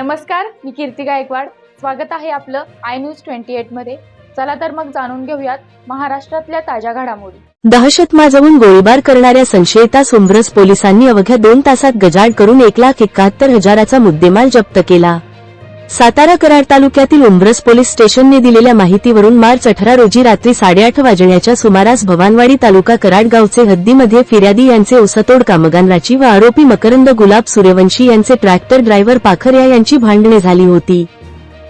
नमस्कार मी कीर्ती गायकवाड. स्वागत आहे आपलं आय न्यूज ट्वेंटी एटमध्ये. चला तर मग जाणून घेऊयात महाराष्ट्रातल्या ताज्या घडामोडी. दहशत माजवून गोळीबार करणाऱ्या संशयितास उमरस पोलिसांनी अवघ्या दोन तासात गजाड करून एक लाख एकाहत्तर हजाराचा मुद्देमाल जप्त केला. सातारा कराड तालुक्यातील उंब्रस पोलीस स्टेशनने दिलेल्या माहितीवरून मार्च अठरा रोजी रात्री साडेआठ वाजण्याच्या सुमारास भवानवाडी तालुका कराड गावचे हद्दीमध्ये फिर्यादी यांचे ओसतोड कामगाराची व आरोपी मकरंद गुलाब सूर्यवंशी यांचे ट्रॅक्टर ड्रायव्हर पाखरिया यांची भांडणे झाली होती.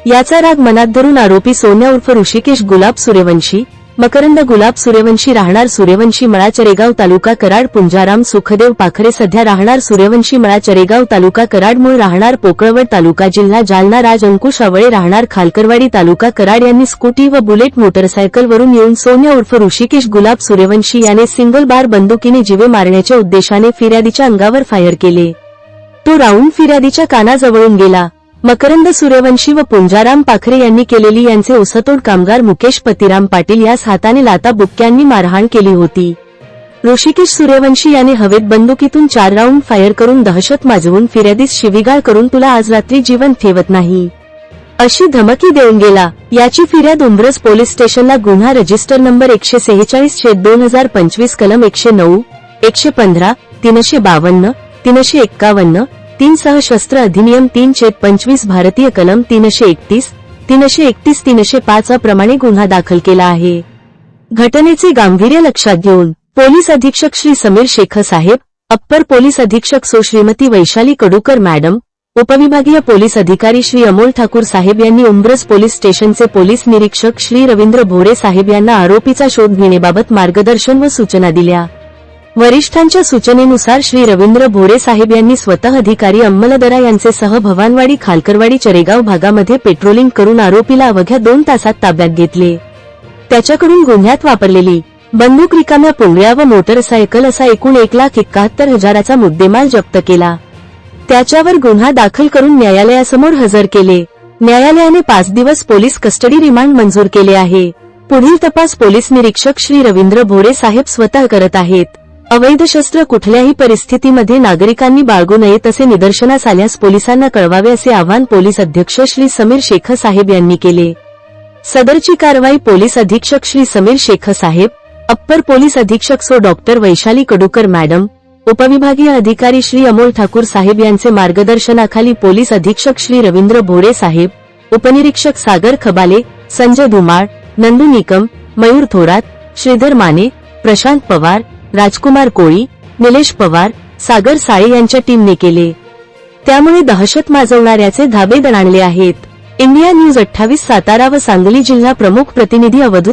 याचा राग मनात धरून आरोपी सोन्या उर्फ ऋषिकेश गुलाब सूर्यवंशी मकरंद गुलाब सूर्यवंशी राहणार सूर्यवंशी मळा चरेगाव तालुका कराड पुंजाराम सुखदेव पाखरे सध्या राहणार सूर्यवंशी मळा चरेगाव तालुका कराड मूळ राहणार पोकळवड तालुका जिल्हा जालना राज अंकुश आवळे राहणार खालकरवाडी तालुका कराड यांनी स्कूटी व बुलेट मोटरसायकलवरून येऊन सोन्या उर्फ ऋषिकेश गुलाब सूर्यवंशी याने सिंगल बार बंदुकीने जीवे मारण्याच्या उद्देशाने फिर्यादीच्या अंगावर फायर केले. तो राऊंड फिर्यादीच्या कानाजवळून गेला. मकरंद सूर्यवंशी व पुंजाराम पाखरे यांनी केलेली यांचे ओसतोड कामगार मुकेश पतिराम पाटील यास हाताने लाता बुक्क्यांनी मारहाण केली होती. ऋषिकेश सूर्यवंशी याने हवेत बंदुकीतून चार राऊंड फायर करून दहशत माजवून फिर्यादीस शिवीगाळ करून तुला आज रात्री जीवन ठेवत नाही. अशी धमकी देऊन गेला. याची फिर्याद उमरस पोलीस स्टेशनला गुन्हा रजिस्टर नंबर एकशे सेहेचाळीस छेद दोन हजार पंचवीस कलम एकशे नऊ एकशे पंधरा तीनशे बावन्न तीनशे एक्कावन्न तीन शस्त्र अधिनियम तीन छेद पंचवीस भारतीय कलम तीनशे एकतीस तीनशे एकतीस तीनशे पाच प्रमाणे गुन्हा दाखल केला आहे. घटनेचे गांभीर्य लक्षात घेऊन पोलीस अधीक्षक श्री समीर शेख साहेब अप्पर पोलीस अधीक्षक सो श्रीमती वैशाली कडूकर मॅडम उपविभागीय पोलीस अधिकारी श्री अमोल ठाकूर साहेब यांनी उंब्रज पोलीस स्टेशनचे पोलीस निरीक्षक श्री रवींद्र भोरे साहेब यांना आरोपीचा शोध घेण्याबाबत मार्गदर्शन व सूचना दिल्या. वरिष्ठांच्या सूचनेनुसार श्री रवींद्र भोरे साहेब यांनी स्वतः अधिकारी अंमलदरा यांचे सह भवानवाडी खालकरवाडी चरेगाव भागामध्ये पेट्रोलिंग करून आरोपीला अवघ्या दोन तासात ताब्यात घेतले. त्याच्याकडून गुन्ह्यात वापरलेली बंदूक रिकाम्या पोंगळ्या व मोटरसायकल असा एकूण एक लाख एकाहत्तर हजाराचा मुद्देमाल जप्त केला. त्याच्यावर गुन्हा दाखल करून न्यायालयासमोर हजर केले. न्यायालयाने पाच दिवस पोलीस कस्टडी रिमांड मंजूर केले आहे. पुढील तपास पोलीस निरीक्षक श्री रवींद्र भोरे साहेब स्वतः करत आहेत. अवैध शस्त्र कुठल्याही परिस्थितीमध्ये नागरिकांनी बाळगू नये तसे निदर्शनास आल्यास पोलिसांना कळवावे असे आवाहन पोलीस अध्यक्ष श्री समीर शेख साहेब यांनी केले. सदरची कारवाई पोलीस अधीक्षक श्री समीर शेख साहेब अप्पर पोलीस अधीक्षक सो डॉक्टर वैशाली कडूकर मॅडम उपविभागीय अधिकारी श्री अमोल ठाकूर साहेब यांचे मार्गदर्शनाखाली पोलीस अधीक्षक श्री रवींद्र भोरे साहेब उपनिरीक्षक सागर खबाले संजय धुमाळ नंदू निकम मयूर थोरात श्रीधर माने प्रशांत पवार राजकुमार कोळी निलेश पवार सागर साळे यांच्या टीमने केले. त्यामुळे दहशत माजवणाऱ्याचे धाबे दणाणले आहेत. इंडिया न्यूज अठ्ठावीस सातारा व सांगली जिल्हा प्रमुख प्रतिनिधी अवधूत